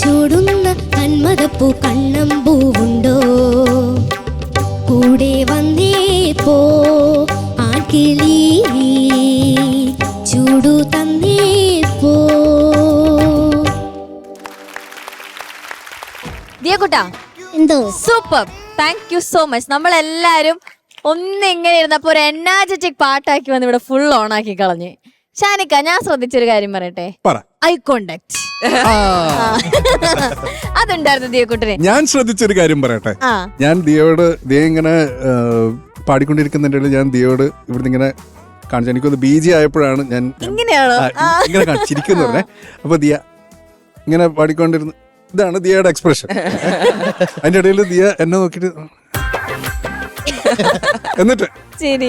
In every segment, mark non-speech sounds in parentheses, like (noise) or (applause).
ചൂടുന്ന കന്മതപ്പൂ കണ്ണമ്പൂവുണ്ടോ കൂടെ വന്നേ പോ ആൺകിളി ചൂടു തന്നേ പോ. എന്തോ? Super. Thank you so much നമ്മളെല്ലാരും ഒന്ന് ഇങ്ങനെ ഇരുന്നപ്പോ ഒരു എനർജറ്റിക് പാട്ടാക്കി വന്ന് ഇവിടെ ഫുൾ ഓൺ ആക്കി കളഞ്ഞ്. ഷാനിക്ക ഞാൻ ശ്രദ്ധിച്ചൊരു കാര്യം പറയട്ടെ? പറ. Eye contact. (laughs) അതുണ്ടായിരുന്നു ദിയക്കുട്ടിന്. ഞാൻ ശ്രദ്ധിച്ചൊരു കാര്യം പറയട്ടെ? ആ. ഞാൻ ദിയോട് ദിയ ഇങ്ങനെ ആ, പാടിക്കൊണ്ടിരിക്കുന്നതിന്റെ ഇടയിൽ ഞാൻ ദിയോട് ഇവിടുന്ന് ഇങ്ങനെ കാണിച്ചു. എനിക്കൊന്ന് ബി ജി ആയപ്പോഴാണ് ഞാൻ ഇങ്ങനെയാണോ? ആ, ഇങ്ങനെ കാണിച്ചിരിക്കുന്നു പറഞ്ഞേ. അപ്പൊ ദിയ ഇങ്ങനെ പാടിക്കൊണ്ടിരുന്നു ഇതാണ് ദിയയുടെ എക്സ്പ്രഷൻ. അതിന്റെ ഇടയിൽ ദിയ എന്നെ നോക്കിട്ട് (laughs) എന്നിട്ട് ശരി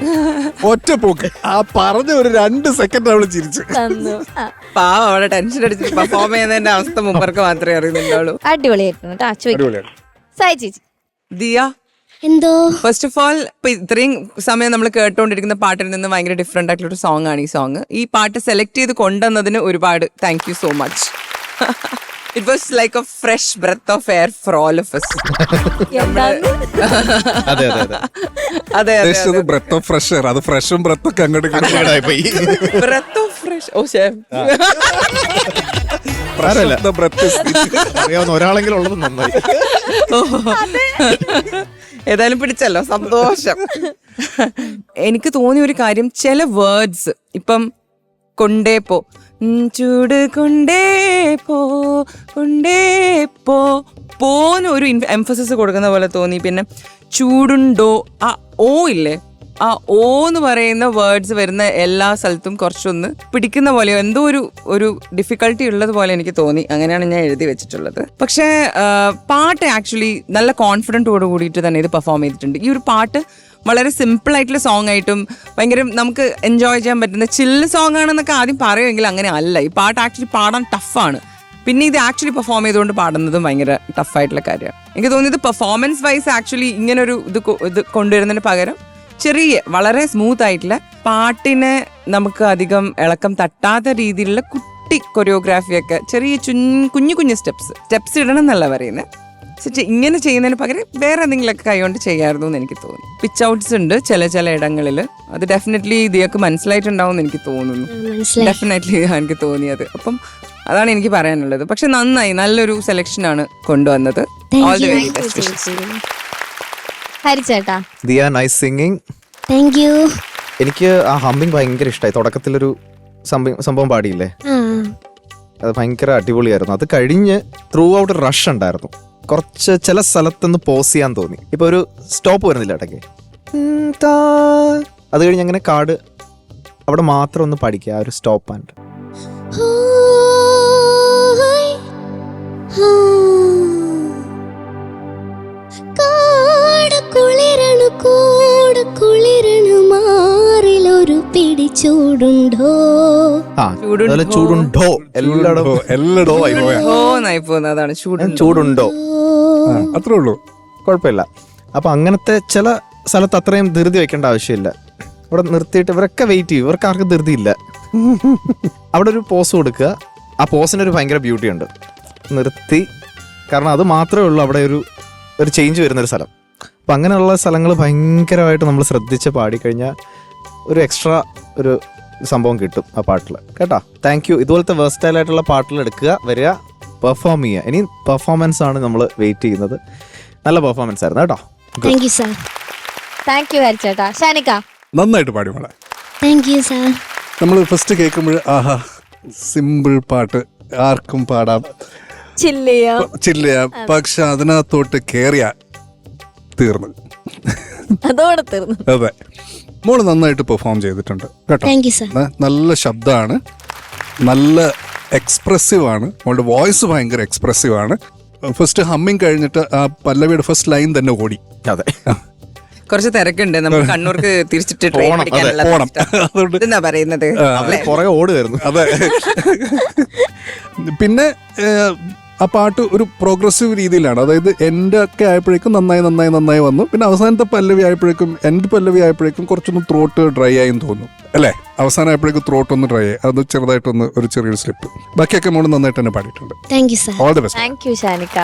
(laughs) ഒറ്റ പോക്ക്. ആ പറഞ്ഞ ഒരു രണ്ട് സെക്കൻഡ് അവൾ ചിരിച്ചു. തന്നു. ആ, പാവം അവിടെ ടെൻഷൻ അടിച്ച് പെർഫോം ചെയ്യുന്നതിന്റെ അവസ്ഥ മുമ്പർക്ക് മാത്രമേ അറിയുന്നുണ്ടാവുള്ളൂ. അടിപൊളിയായിരുന്നു കേട്ടോ. ചോദിക്കും അടിപൊളിയാണ് സായി ചേച്ചി. ദിയ. എന്തോ? ഫസ്റ്റ് ഓഫ് ഓൾ ഇപ്പൊ ഇത്രയും സമയം നമ്മൾ കേട്ടുകൊണ്ടിരിക്കുന്ന പാട്ടിൽ നിന്ന് ഭയങ്കര ഡിഫറെന്റ് ആയിട്ടുള്ള ഒരു സോങ് ആണ് ഈ സോങ് ഈ പാട്ട് സെലക്ട് ചെയ്ത് കൊണ്ടുവന്നതിന് ഒരുപാട് thank you so much it was like a fresh breath of air for all of us. അതെ അതെ അതെ. ഉദ്ദേശിച്ചത് ബ്രത്ത് ഓഫ് ഫ്രഷ് എയർ അത്. ഫ്രഷും ബ്രത്ത് ഒക്കെ അങ്ങോട്ട് അങ്ങനെയായി പോയി. Breath of fresh oh breath അറിയാവുന്ന ഒരാളെങ്കിലും ഉള്ളത് നന്നായി. ഏതായാലും പിടിച്ചല്ലോ. സന്തോഷം. എനിക്ക് തോന്നിയ ഒരു കാര്യം ചില വേർഡ്സ് ഇപ്പം കൊണ്ടേ പോ ഉം, ചൂട് കൊണ്ടേ പോ കൊണ്ടേ പോ. പോന്ന് ഒരു എംഫസിസ് കൊടുക്കുന്ന പോലെ തോന്നി. പിന്നെ ചൂടുണ്ടോ? ആ ഓ ഇല്ലേ? ആ ഓ എന്ന് പറയുന്ന വേർഡ്സ് വരുന്ന എല്ലാ സ്ഥലത്തും കുറച്ചൊന്ന് പിടിക്കുന്ന പോലെ എന്തോ ഒരു ഒരു ഡിഫിക്കൽട്ടി ഉള്ളത് പോലെ എനിക്ക് തോന്നി. അങ്ങനെയാണ് ഞാൻ എഴുതി വെച്ചിട്ടുള്ളത്. പക്ഷേ പാട്ട് ആക്ച്വലി നല്ല കോൺഫിഡന്റോട് കൂടിയിട്ട് തന്നെ ഇത് പെർഫോം ചെയ്തിട്ടുണ്ട്. ഈ ഒരു പാട്ട് വളരെ സിമ്പിൾ ആയിട്ടുള്ള സോങ് ആയിട്ടും ഭയങ്കര നമുക്ക് എൻജോയ് ചെയ്യാൻ പറ്റുന്ന ചില്ല് സോങ് ആണെന്നൊക്കെ ആദ്യം പറയുമെങ്കിൽ അങ്ങനെ അല്ല. ഈ പാട്ട് ആക്ച്വലി പാടാൻ ടഫാണ് പിന്നെ ഇത് ആക്ച്വലി പെർഫോം ചെയ്തുകൊണ്ട് പാടുന്നതും ഭയങ്കര ടഫായിട്ടുള്ള കാര്യമാണ്. എനിക്ക് തോന്നിയത് പെർഫോമൻസ് വൈസ് ആക്ച്വലി ഇങ്ങനൊരു ഇത് ഇത് കൊണ്ടുവരുന്നതിന് പകരം ചെറിയ വളരെ സ്മൂത്ത് ആയിട്ടുള്ള പാട്ടിനെ നമുക്ക് അധികം ഇളക്കം തട്ടാത്ത രീതിയിലുള്ള കുട്ടി കൊറിയോഗ്രാഫിയൊക്കെ ചെറിയ ചുഞ്ഞ് കുഞ്ഞു കുഞ്ഞു സ്റ്റെപ്സ് സ്റ്റെപ്സ് ഇടണം എന്നല്ല പറയുന്നത് പക്ഷെ ഇങ്ങനെ ചെയ്യുന്നതിന് പകരം വേറെ എന്തെങ്കിലുമൊക്കെ കൈകൊണ്ട് ചെയ്യാമായിരുന്നു എന്ന് എനിക്ക് തോന്നി. പിച്ച് ഔട്ട്സ് ഉണ്ട് ചില ചില ഇടങ്ങളിൽ അത് ഡെഫിനറ്റ്ലി ഇതിയൊക്കെ മനസ്സിലായിട്ടുണ്ടാവും എന്ന് എനിക്ക് തോന്നുന്നു. ഡെഫിനറ്റ്ലി എനിക്ക് തോന്നിയത്. അപ്പം അതാണ് എനിക്ക് പറയാനുള്ളത്. പക്ഷെ നന്നായി നല്ലൊരു സെലക്ഷൻ ആണ് കൊണ്ടുവന്നത്. All the. Very best ഹരിച്ചേട്ടാ Diya nice singing thank you എനിക്ക് ആ ഹമ്മിങ് ഭയങ്കര ഇഷ്ടമായി തുടക്കത്തിലൊരു സംഭവം സംഭവം പാടിയില്ലേ? ആ. അത് ഭയങ്കര അടിപൊളിയായിരുന്നു. അത് കഴിഞ്ഞ് ത്രൂ ഔട്ട് റഷ് ഉണ്ടായിരുന്നു. കുറച്ച് ചില സ്ഥലത്തുനിന്ന് പോസ് ചെയ്യാൻ തോന്നി. ഇപ്പൊ ഒരു സ്റ്റോപ്പ് വരുന്നില്ല ഇടയ്ക്ക്. അത് കഴിഞ്ഞ് അങ്ങനെ കാട് അവിടെ മാത്രം ഒന്ന് പഠിക്കുക ആ ഒരു സ്റ്റോപ്പ് ആൻഡ്. മാറിലൊരു പിടി ചൂടുണ്ടോ? ആ ചൂടുണ്ടോ? അതുപോലെ ചൂടുണ്ടോ? എല്ലായിടവും. എല്ലായിടവും ആയി പോയാ. ഓ നായി പോകുന്നതാണ് ചൂട് ചൂടുണ്ടോ? അത്രേ ഉള്ളൂ. കുഴപ്പമില്ല. അപ്പൊ അങ്ങനത്തെ ചില സ്ഥലത്ത് അത്രയും ധൃതി വെക്കേണ്ട ആവശ്യമില്ല. അവിടെ നിർത്തിയിട്ട് ഇവരൊക്കെ വെയിറ്റ് ചെയ്യും. ഇവർക്ക് ആർക്കും ധൃതി ഇല്ല അവിടെ ഒരു പോസ് കൊടുക്കുക. ആ പോസിന് ഒരു ഭയങ്കര ബ്യൂട്ടി ഉണ്ട്. നിർത്തി. കാരണം അത് മാത്രമേ ഉള്ളൂ അവിടെ ഒരു ഒരു ചേഞ്ച് വരുന്ന ഒരു സ്ഥലം. അപ്പം അങ്ങനെയുള്ള സ്ഥലങ്ങൾ ഭയങ്കരമായിട്ട് നമ്മൾ ശ്രദ്ധിച്ച് പാടിക്കഴിഞ്ഞാൽ ഒരു എക്സ്ട്രാ ഒരു സംഭവം കിട്ടും ആ പാട്ടിൽ കേട്ടോ? താങ്ക് യു ഇതുപോലത്തെ വേഴ്സ്റ്റൈൽ ആയിട്ടുള്ള പാട്ടിൽ എടുക്കുക വരിക പെർഫോം ചെയ്യുക. ഇനി പെർഫോമൻസ് ആണ് നമ്മൾ വെയിറ്റ് ചെയ്യുന്നത്. നല്ല പെർഫോമൻസ് ആയിരുന്നു. കേട്ടോ? Thank you sir thank you ഹരിച്ചേട്ടാ ഷാനിക്ക. നന്നായിട്ട് പാടി മോളെ. താങ്ക് യു സാർ നമ്മൾ ഫസ്റ്റ് കേൾക്കുമ്പോൾ ആഹാ സിമ്പിൾ പാട്ട്. ആർക്കും പാടാം. ചില്ലയാ. ചില്ല പക്ഷെ അതിനകത്തോട്ട് കേറിയ തീർന്നു. അതോടെ തീർന്നു. അതെ. മോൾ നന്നായിട്ട് പെർഫോം ചെയ്തിട്ടുണ്ട് കേട്ടോ. താങ്ക് യു സാർ നല്ല ശബ്ദമാണ് നല്ല എക്സ്പ്രസീവ് ആണ്. മോളുടെ വോയിസ് ഭയങ്കര എക്സ്പ്രസീവ് ആണ്. ഫസ്റ്റ് ഹമ്മിങ് കഴിഞ്ഞിട്ട് ആ പല്ലവിയുടെ ഫസ്റ്റ് ലൈൻ തന്നെ ഓടി. അതെ. (laughs) കുറച്ച് തിരക്കുണ്ട്. നമുക്ക് (laughs) കണ്ണൂർക്ക് തിരിച്ചിട്ട് ട്രെയിൻ പോണം, അതെ, പോണം. (laughs) അതുകൊണ്ട് പറയുന്നത്? പുറകെ അതെ. പിന്നെ ഏഹ്, ആ പാട്ട് ഒരു പ്രോഗ്രസീവ് രീതിയിലാണ്. അതായത് എന്റെ ഒക്കെ ആയപ്പോഴേക്കും നന്നായി നന്നായി നന്നായി വന്നു. പിന്നെ അവസാനത്തെ പല്ലവി ആയപ്പോഴേക്കും എന്റെ പല്ലവി ആയപ്പോഴേക്കും കുറച്ചൊന്ന് ത്രോട്ട് ഡ്രൈ ആയെന്ന് തോന്നുന്നു. അല്ലേ? അവസാനം ആയപ്പോഴേക്കും ത്രോട്ട് ഒന്ന് ഡ്രൈ ആയി. അത് ചെറുതായിട്ടൊന്ന് ഒരു ചെറിയൊരു സ്ലിപ്പ് ബാക്കിയൊക്കെ മോൾ നന്നായിട്ട് തന്നെ പാടിയിട്ടുണ്ട്. Thank you sir all the best thank you ഷാനിക്ക.